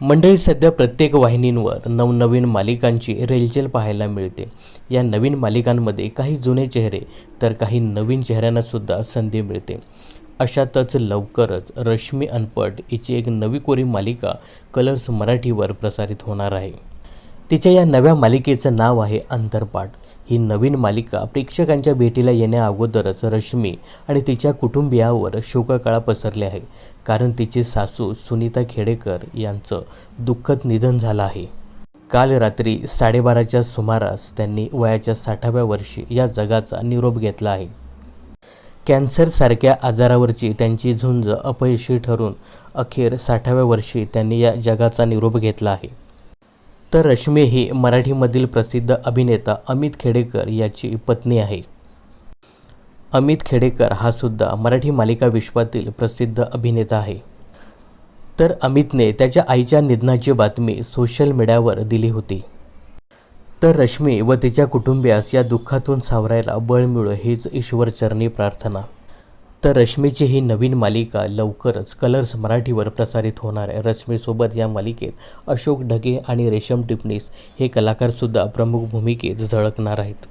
मंडळी सध्या प्रत्येक वाहिनींवर नवनवीन मालिकांची रेलचेल पाहायला मिळते. या नवीन मालिकांमध्ये काही जुने चेहरे तर काही नवीन चेहऱ्यांनासुद्धा संधी मिळते. अशातच लवकरच रश्मी अनपट हिची एक नवी कोरी मालिका कलर्स मराठीवर प्रसारित होणार आहे. तिच्या या नव्या मालिकेचं नाव आहे अंतरपाठ ही नवीन मालिका प्रेक्षकांच्या भेटीला येण्या अगोदरच रश्मी आणि तिच्या कुटुंबियावर शोककळा पसरली आहे. कारण तिची सासू सुनीता खेडेकर यांचं दुःखद निधन झालं आहे. काल रात्री साडेबाराच्या सुमारास त्यांनी वयाच्या साठाव्या वर्षी या जगाचा निरोप घेतला आहे. कॅन्सरसारख्या आजारावरची त्यांची झुंज अपयशी ठरून अखेर साठाव्या वर्षी त्यांनी या जगाचा निरोप घेतला आहे. तर रश्मी ही मराठीमधील प्रसिद्ध अभिनेता अमित खेडेकर याची पत्नी आहे. अमित खेडेकर हा सुद्धा मराठी मालिका विश्वातील प्रसिद्ध अभिनेता आहे. तर अमितने त्याच्या आईच्या निधनाची बातमी सोशल मीडियावर दिली होती. तर रश्मी व तिच्या कुटुंबियास या दुःखातून सावरायला बळ मिळो हीच ईश्वरचरणी प्रार्थना. तर रश्मीची ही नवीन मालिका लवकरच कलर्स मराठीवर प्रसारित होणार आहे. रश्मीसोबत या मालिकेत अशोक ढगे आणि रेशम टिपणीस हे कलाकारसुद्धा प्रमुख भूमिकेत झळकणार आहेत.